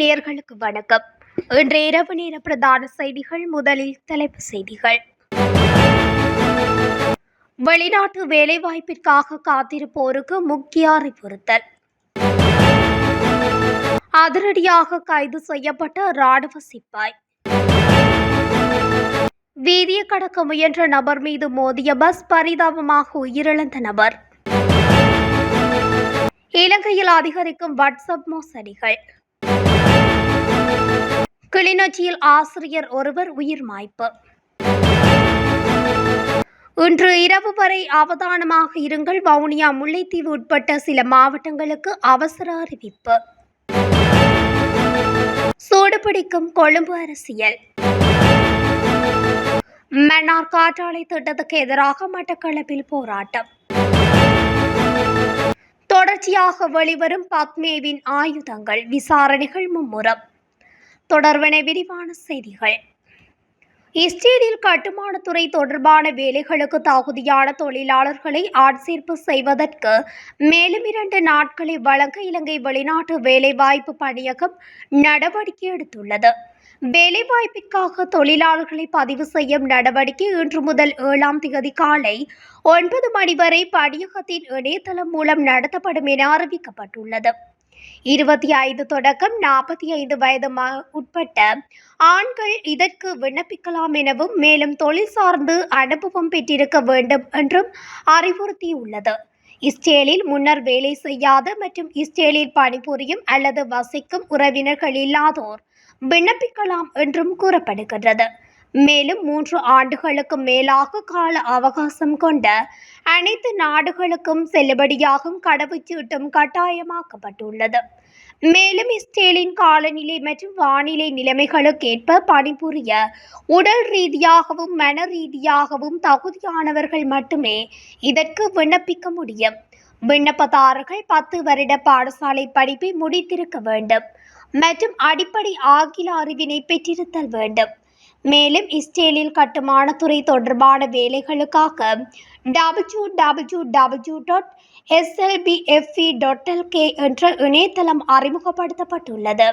நேயர்களுக்கு நேர்களுக்கு வணக்கம். இன்றைய இரவு நேர பிரதான செய்திகள் முதலில் தலைப்பு செய்திகள். வெளிநாட்டு வேலைவாய்ப்பிற்காக காத்திருப்போருக்கு முக்கிய அறிவுறுத்தல். அதிரடியாக கைது செய்யப்பட்ட ராணுவ சிப்பாய். வீதியை கடக்க முயன்ற நபர் மீது மோதிய பஸ் பரிதாபமாக உயிரிழந்த நபர். இலங்கையில் அதிகரிக்கும் வாட்ஸ்அப் மோசடிகள். கிளிநொச்சியில் ஆசிரியர் ஒருவர் உயிர் மாய்ப்பு. இன்று இரவு வரை அவதானமாக இருங்கள். வவுனியா முல்லைத்தீவு உட்பட்ட சில மாவட்டங்களுக்கு அவசர அறிவிப்பு. சூடுபிடிக்கும் கொழும்பு அரசியல். மன்னார் காற்றாலை திட்டத்துக்கு எதிராக மட்டக்களப்பில் போராட்டம். தொடர்ச்சியாக வெளிவரும் பத்மேவின் ஆயுதங்கள் விசாரணைகள் மும்முரம். தொடர்பென விரிவான செய்திகள். இஸ்ரேலில் கட்டுமானத்துறை தொடர்பான வேலைகளுக்கு தகுதியான தொழிலாளர்களை ஆட்சேர்ப்பு செய்வதற்கு மேலும் இரண்டு நாட்களை வழங்க இலங்கை வெளிநாட்டு வேலைவாய்ப்பு பணியகம் நடவடிக்கை எடுத்துள்ளது. வேலைவாய்ப்பிற்காக தொழிலாளர்களை பதிவு செய்யும் நடவடிக்கை இன்று முதல் ஏழாம் தேதி காலை ஒன்பது மணி வரை பணியகத்தின் இணையதளம் மூலம் நடத்தப்படும் என அறிவிக்கப்பட்டுள்ளது. இருபத்தி ஐந்து தொடக்கம் நாற்பத்தி ஐந்து வயது உட்பட்ட ஆண்கள் இதற்கு விண்ணப்பிக்கலாம் எனவும் மேலும் தொழில் சார்ந்து அனுபவம் பெற்றிருக்க வேண்டும் என்றும் அறிவுறுத்தியுள்ளது. இஸ்ரேலில் முன்னர் வேலை செய்யாத மற்றும் இஸ்ரேலில் பணிபுரியும் அல்லது வசிக்கும் உறவினர்கள் இல்லாதோர் விண்ணப்பிக்கலாம் என்றும் கூறப்படுகின்றது. மேலும் மூன்று ஆண்டுகளுக்கு மேலாக கால அவகாசம் கொண்ட அனைத்து நாடுகளுக்கும் செல்லுபடியாகும் கடவுச்சீட்டும் கட்டாயமாக்கப்பட்டுள்ளது. மேலும் இஸ்ரேலின் காலநிலை மற்றும் வானிலை நிலைமைகளுக்கேற்ப பணிபுரிய உடல் ரீதியாகவும் மன ரீதியாகவும் தகுதியானவர்கள் மட்டுமே இதற்கு விண்ணப்பிக்க முடியும். விண்ணப்பதாரர்கள் பத்து வருட பாடசாலை படிப்பை முடித்திருக்க வேண்டும் மற்றும் அடிப்படை ஆங்கில அறிவினை பெற்றிருத்தல் வேண்டும். மேலும் இஸ்ரேலில் கட்டுமானத்துறை தொடர்பான வேலைகளுக்காக W W W dot SLBFE dot LK என்ற இணையதளம் அறிமுகப்படுத்தப்பட்டுள்ளது.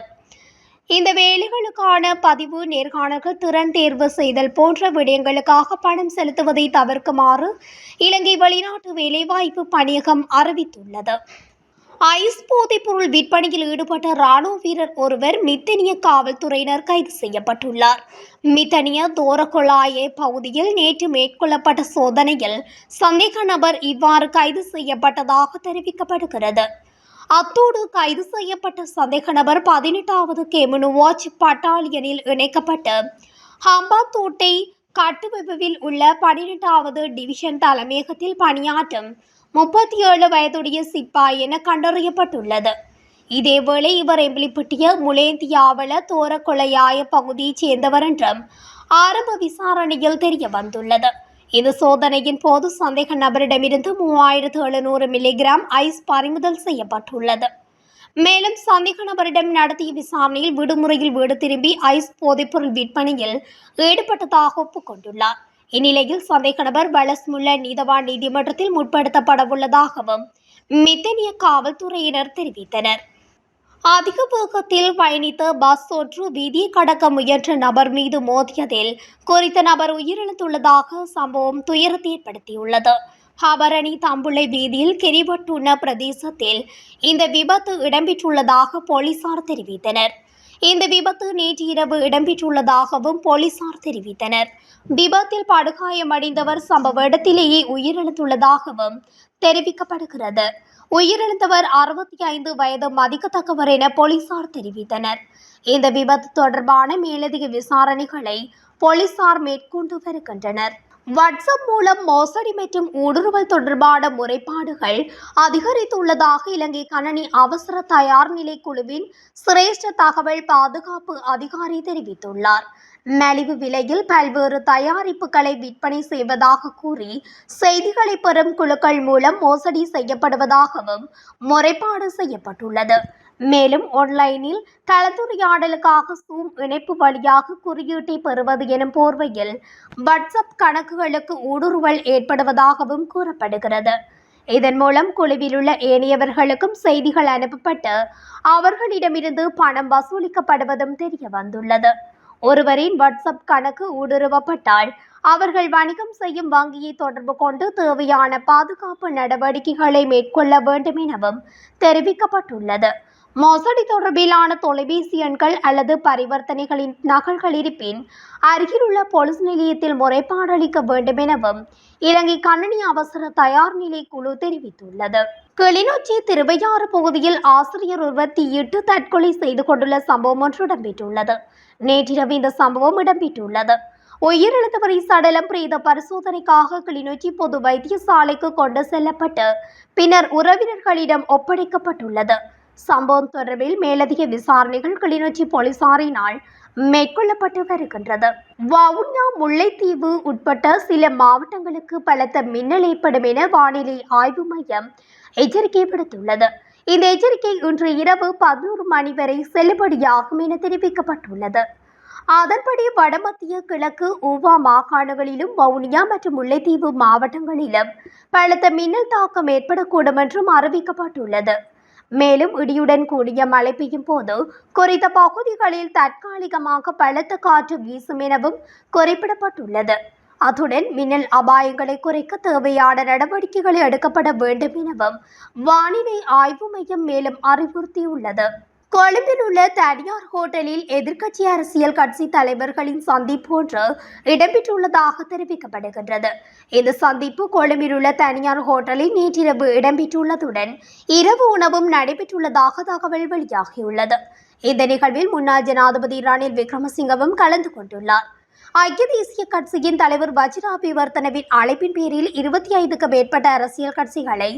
இந்த வேலைகளுக்கான பதிவு நேர்காணல்கள் திறன் தேர்வு செய்தல் போன்ற விடயங்களுக்காக பணம் செலுத்துவதை தவிர்க்குமாறு இலங்கை வெளிநாட்டு வேலைவாய்ப்பு பணியகம் அறிவித்துள்ளது. ஐஸ் போதைப் பொருள் விற்பனையில் ஈடுபட்ட ராணுவ வீரர் ஒருவர் மித்தனிய காவல்துறையினர் கைது செய்யப்பட்டுள்ளார். மித்தனிய தோரகுழாயே பகுதியில் நேற்று மேற்கொள்ளப்பட்ட சோதனையில் சந்தேக நபர் இவ்வாறு கைது செய்யப்பட்டதாக தெரிவிக்கப்படுகிறது. அத்தோடு கைது செய்யப்பட்ட சந்தேக நபர் பதினெட்டாவது கெமுனு வாட்ச் பட்டாலியனில் இணைக்கப்பட்டு ஹம்பாத்தோட்டை கட்டுவெவில் உள்ள பன்னிரெண்டாவது டிவிஷன் தலைமையகத்தில் பணியாற்றும் முப்பத்தி ஏழு வயதுடைய சிப்பாய் என கண்டறியப்பட்டுள்ளது. இதேவேளை இவர் எம்பிலிப்பட்டிய முலேந்தியாவள தோரக்கொலையாய பகுதியைச் சேர்ந்தவர் என்றும் ஆரம்ப விசாரணையில் தெரிய வந்துள்ளது. இந்த சோதனையின் போது சந்தேக நபரிடமிருந்து மூவாயிரத்து எழுநூறு மில்லிகிராம் ஐஸ் பறிமுதல் செய்யப்பட்டுள்ளது. மேலும் சந்தேக நபரிடம் நடத்திய விசாரணையில் விடுமுறையில் வீடு திரும்பி ஐஸ் போதைப்பொருள் விற்பனையில் ஈடுபட்டதாக ஒப்புக்கொண்டுள்ளார். இந்நிலையில் சந்தேக நபர் பலஸ்முல்ல நீதவான் நீதிமன்றத்தில் முற்படுத்தப்படவுள்ளதாகவும் மித்தனிய காவல்துறையினர் தெரிவித்தனர். அதிக வேகத்தில் பயணித்த பஸ் ஒன்று வீதியை கடக்க முயன்ற நபர் மீது மோதியதில் குறித்த நபர் உயிரிழந்துள்ளதாக சம்பவம் துயரத்தை ஏற்படுத்தியுள்ளது. ஹபரணி தம்புள்ளை வீதியில் கிரிவட்டுன பிரதேசத்தில் இந்த விபத்து இடம்பெற்றுள்ளதாக போலீசார் தெரிவித்தனர். இந்த விபத்து நேற்று இரவு இடம்பெற்றுள்ளதாகவும் போலீசார் தெரிவித்தனர். விபத்தில் படுகாயமடைந்தவர் சம்பவ இடத்திலேயே உயிரிழந்துள்ளதாகவும் தெரிவிக்கப்படுகிறது. உயிரிழந்தவர் அறுபத்தி ஐந்து வயது மதிக்கத்தக்கவர் என போலீசார் தெரிவித்தனர். இந்த விபத்து தொடர்பான மேலதிக விசாரணைகளை போலீசார் மேற்கொண்டு வருகின்றனர். வாட்ஸ்அப் மூலம் மோசடி மற்றும் ஊடுருவல் தொடர்பான முறைப்பாடுகள் அதிகரித்துள்ளதாக இலங்கை கணனி அவசர தயார் நிலை குழுவின் சிரேஷ்ட தகவல் பாதுகாப்பு அதிகாரி தெரிவித்துள்ளார். மலிவு விலையில் பல்வேறு தயாரிப்புகளை விற்பனை செய்வதாக கூறி செய்திகளை பெறும் குழுக்கள் மூலம் மோசடி செய்யப்படுவதாகவும் முறைப்பாடு செய்யப்பட்டுள்ளது. மேலும் ஆன்லைனில் கலந்துரையாடலுக்காக சூம் இணைப்பு வழியாக குறியீட்டை பெறுவது எனும் போர்வையில் வாட்ஸ்அப் கணக்குகளுக்கு ஊடுருவல் ஏற்படுவதாகவும் கூறப்படுகிறது. இதன் மூலம் குழுவிலுள்ள ஏனையவர்களுக்கும் செய்திகள் அனுப்பப்பட்டு அவர்களிடமிருந்து பணம் வசூலிக்கப்படுவதும் தெரிய வந்துள்ளது ஒருவரின் வாட்ஸ்அப் கணக்கு ஊடுருவப்பட்டால் அவர்கள் வணிகம் செய்யும் வங்கியை தொடர்பு கொண்டு தேவையான பாதுகாப்பு நடவடிக்கைகளை மேற்கொள்ள வேண்டும் எனவும் தெரிவிக்கப்பட்டுள்ளது. மோசடி தொடர்பிலான தொலைபேசி எண்கள் அல்லது பரிவர்த்தனைகளின் நகல்கள் இருப்பின் அருகிலுள்ள போலீஸ் நிலையத்தில் முறைப்பாடளிக்க வேண்டும் எனவும் இலங்கை கணனி அவசர தயார் நிலை குழு தெரிவித்துள்ளது. கிளிநொச்சி திருவையாறு பகுதியில் ஆசிரியர் ஒருவர் தீயிட்டு தற்கொலை செய்து கொண்டுள்ள சம்பவம் ஒன்று இடம்பெற்றுள்ளது. நேற்றிரவு இந்த சம்பவம் இடம்பெற்றுள்ளது. உயிரிழந்தவரை சடலம் பிரேத பரிசோதனைக்காக கிளிநொச்சி பொது வைத்தியசாலைக்கு கொண்டு செல்லப்பட்டு பின்னர் உறவினர்களிடம் ஒப்படைக்கப்பட்டுள்ளது. சம்பவம் தொடர்பில் மேலதிக விசாரணைகள் கிளிநொச்சி போலீசாரினால் மேற்கொள்ளப்பட்டு வருகின்றது. வவுனியா முல்லைத்தீவு உட்பட்ட சில மாவட்டங்களுக்கு பலத்த மின்னல் ஏற்படும் என வானிலை ஆய்வு மையம் எச்சரிக்கை விடுத்துள்ளது இந்த எச்சரிக்கை இன்று இரவு பதினோரு மணி வரை செல்லுபடியாகும் என தெரிவிக்கப்பட்டுள்ளது. அதன்படி வடமத்திய கிழக்கு ஊவா மாகாணங்களிலும் வவுனியா மற்றும் முல்லைத்தீவு மாவட்டங்களிலும் பலத்த மின்னல் தாக்கம் ஏற்படக்கூடும் என்றும் அறிவிக்கப்பட்டுள்ளது. மேலும் இடியுடன் கூடிய மழை பெய்யும் போது குறித்த பகுதிகளில் தற்காலிகமாக பலத்த காற்று வீசும் எனவும் குறிப்பிடப்பட்டுள்ளது. அத்துடன் மின்னல் அபாயங்களை குறைக்க தேவையான நடவடிக்கைகள் எடுக்கப்பட வேண்டும் எனவும் வானிலை ஆய்வு மையம் மேலும் அறிவுறுத்தியுள்ளது. கொழும்பில் உள்ள தனியார் ஹோட்டலில் எதிர்க்கட்சி அரசியல் கட்சி தலைவர்களின் சந்திப்பு ஒன்று இடம்பெற்றுள்ளதாக தெரிவிக்கப்படுகின்றது. இந்த சந்திப்பு கொழும்பில் உள்ள தனியார் ஹோட்டலில் நேற்றிரவு இடம்பெற்றுள்ளதுடன் இரவு உணவும் நடைபெற்றுள்ளதாக தகவல் வெளியாகியுள்ளது. இந்த நிகழ்வில் முன்னாள் ஜனாதிபதி ரணில் விக்ரமசிங்கவும் கலந்து கொண்டுள்ளார். ஐக்கிய தேசிய கட்சியின் தலைவர் வஜ்ராபிவர்த்தனவின் அழைப்பின் பேரில் இருபத்தி ஐந்துக்கு மேற்பட்ட அரசியல் கட்சிகளை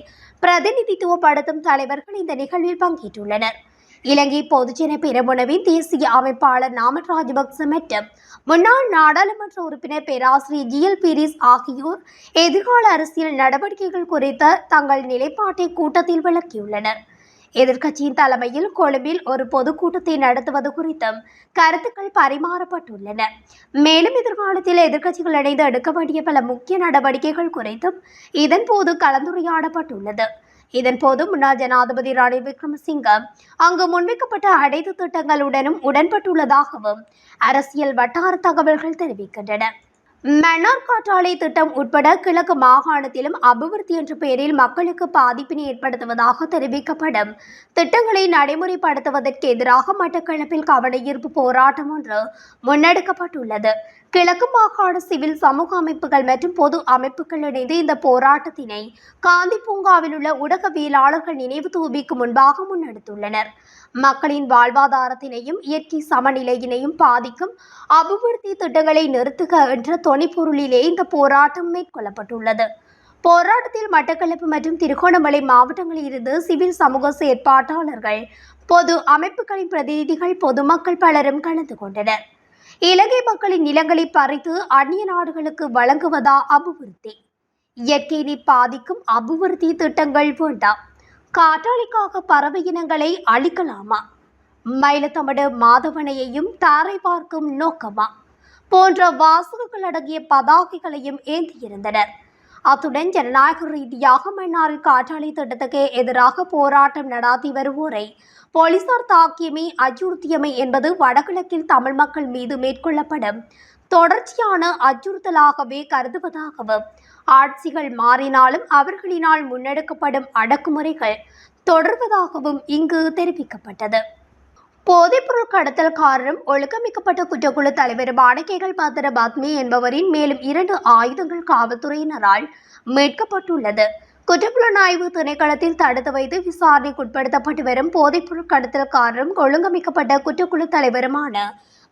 பிரதிநிதித்துவப்படுத்தும் தலைவர்கள் இந்த நிகழ்வில் பங்கேற்றுள்ளனர். இலங்கை பொதுஜன பெரமுனவின் தேசிய அமைப்பாளர் நாமன் ராஜபக்ச மற்றும் முன்னாள் நாடாளுமன்ற உறுப்பினர் பேராசிரியர் ஜிஎல் பீரிஸ் ஆகியோர் எதிர்கால அரசியல் நடவடிக்கைகள் குறித்த தங்கள் நிலைப்பாட்டை கூட்டத்தில் விளக்கியுள்ளனர். எதிர்க்கட்சியின் தலைமையில் கொழும்பில் ஒரு பொதுக்கூட்டத்தை நடத்துவது குறித்தும் கருத்துக்கள் பரிமாறப்பட்டுள்ளன. மேலும் எதிர்காலத்தில் எதிர்க்கட்சிகள் இணைந்து எடுக்க வேண்டிய பல முக்கிய நடவடிக்கைகள் குறித்தும் இதன்போது கலந்துரையாடப்பட்டுள்ளது. இதன்போது முன்னாள் ஜனாதிபதி ரணில் விக்ரமசிங்க அங்கு முன்வைக்கப்பட்ட அனைத்து திட்டங்களுடனும் உடன்பட்டுள்ளதாகவும் அரசியல் வட்டார தகவல்கள் தெரிவிக்கின்றன. மன்னார் காற்றாலை திட்டம் உட்பட கிழக்கு மாகாணத்திலும் அபிவிருத்தி என்ற பெயரில் மக்களுக்கு பாதிப்பினை ஏற்படுத்துவதாக தெரிவிக்கப்படும். திட்டங்களை நடைமுறைப்படுத்துவதற்கு எதிராக மட்டக்களப்பில் கவன ஈர்ப்பு போராட்டம் ஒன்று முன்னெடுக்கப்பட்டுள்ளது. கிழக்கு மாகாண சிவில் சமூக அமைப்புகள் மற்றும் பொது அமைப்புகள் இணைந்து இந்த போராட்டத்தினை காந்தி பூங்காவில் உள்ள ஊடகவியலாளர்கள் நினைவு தூபிக்கு முன்பாக முன்னெடுத்துள்ளனர். மக்களின் வாழ்வாதாரத்தினையும் இயற்கை சமநிலையினையும் பாதிக்கும் அபிவிருத்தி திட்டங்களை நிறுத்துக என்ற தொனிப்பொருளிலே இந்த போராட்டம் மேற்கொள்ளப்பட்டுள்ளது. போராட்டத்தில் மட்டக்களப்பு மற்றும் திருகோணமலை மாவட்டங்களில் இருந்து சிவில் சமூக செயற்பாட்டாளர்கள் பொது அமைப்புகளின் பிரதிநிதிகள் பொதுமக்கள் பலரும் கலந்து கொண்டனர். இலங்கை மக்களின் நிலங்களை பறித்து அந்நிய நாடுகளுக்கு வழங்குவதா அபிவிருத்தி? இயற்கையினை பாதிக்கும் அபிவிருத்தி திட்டங்கள் வேண்டாம். காற்றாளிக்காக பறவை இனங்களை அழிக்கலாமா? மயிலத்தமடு மாதவனையையும் தாரை பார்க்கும் நோக்கமா? போன்ற வாசகங்கள் அடங்கிய பதாகைகளையும் ஏந்தியிருந்தனர். அத்துடன் ஜனநாயக ரீதியாக மன்னாரில் காற்றாலை திட்டத்துக்கு எதிராக போராட்டம் நடாத்தி வருவோரை போலீசார் தாக்கியமை அச்சுறுத்தியமை என்பது வடகிழக்கில் தமிழ் மக்கள் மீது மேற்கொள்ளப்படும் தொடர்ச்சியான அச்சுறுத்தலாகவே கருதுவதாகவும் ஆட்சிகள் மாறினாலும் அவர்களினால் முன்னெடுக்கப்படும் அடக்குமுறைகள் தொடர்வதாகவும் இங்கு தெரிவிக்கப்பட்டது. போதைப்பொருள் கடத்தல்காரரும் ஒழுக்கமிக்கப்பட்ட குற்றக்குழு தலைவருமான கேகல் பாத்திர பத்மி என்பவரின் மேலும் இரண்டு ஆயுதங்கள் காவல்துறையினரால் மீட்கப்பட்டுள்ளது. குற்றப்புலனாய்வு திணைக்களத்தில் தடுத்து வைத்து விசாரணைக்கு உட்படுத்தப்பட்டு வரும் போதைப்பொருள் கடத்தல்காரரும் ஒழுங்கமைக்கப்பட்ட குற்றக்குழு தலைவருமான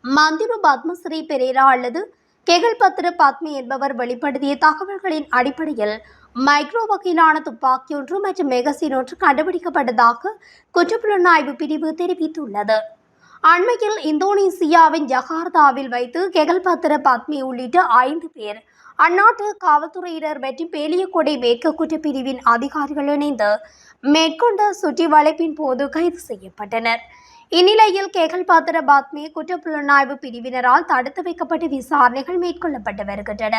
மந்திரு பத்மஸ்ரீ பெரேரா அல்லது கெகல் பத்ர பத்மி என்பவர் வெளிப்படுத்திய தகவல்களின் அடிப்படையில் மைக்ரோ வகையிலான துப்பாக்கி ஒன்று மற்றும் மெகசின் ஒன்று கண்டுபிடிக்கப்பட்டதாக குற்றப்புலனாய்வு பிரிவு தெரிவித்துள்ளது. அண்மையில் இந்தோனேசியாவின் ஜகார்த்தாவில் வைத்து கெகல்பத்திர பத்மி உள்ளிட்ட ஐந்து பேர் அந்நாட்டு காவல்துறையினர் மற்றும் பேலியக்கொடை மேற்கு குற்றப்பிரிவின் அதிகாரிகள் இணைந்து மேற்கொண்ட சுற்றி வளைப்பின் போது கைது செய்யப்பட்டனர். இந்நிலையில் கேகல் பாத்திர பாத்மி குற்றப்புலனாய்வு பிரிவினரால் தடுத்து வைக்கப்பட்டு விசாரணைகள் மேற்கொள்ளப்பட்டு வருகின்றன.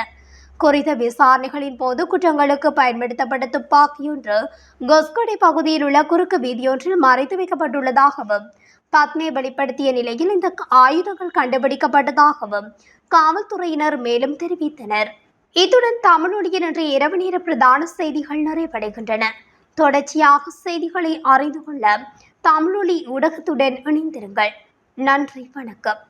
குறித்த விசாரணைகளின் போது குற்றங்களுக்கு பயன்படுத்தப்பட்ட துப்பாக்கியொன்று கொஸ்கொடை பகுதியில் உள்ள குறுக்கு வீதியொன்றில் மறைத்து வைக்கப்பட்டுள்ளதாகவும் பத்மே வெளிப்படுத்திய நிலையில் இந்த ஆயுதங்கள் கண்டுபிடிக்கப்பட்டதாகவும் காவல்துறையினர் மேலும் தெரிவித்தனர். இத்துடன் தமிழொலியின் இன்று இரவு நேர பிரதான செய்திகள் நிறைவடைகின்றன. தொடர்ச்சியாக செய்திகளை அறிந்து கொள்ள தமிழொலி ஊடகத்துடன் இணைந்திருங்கள். நன்றி வணக்கம்.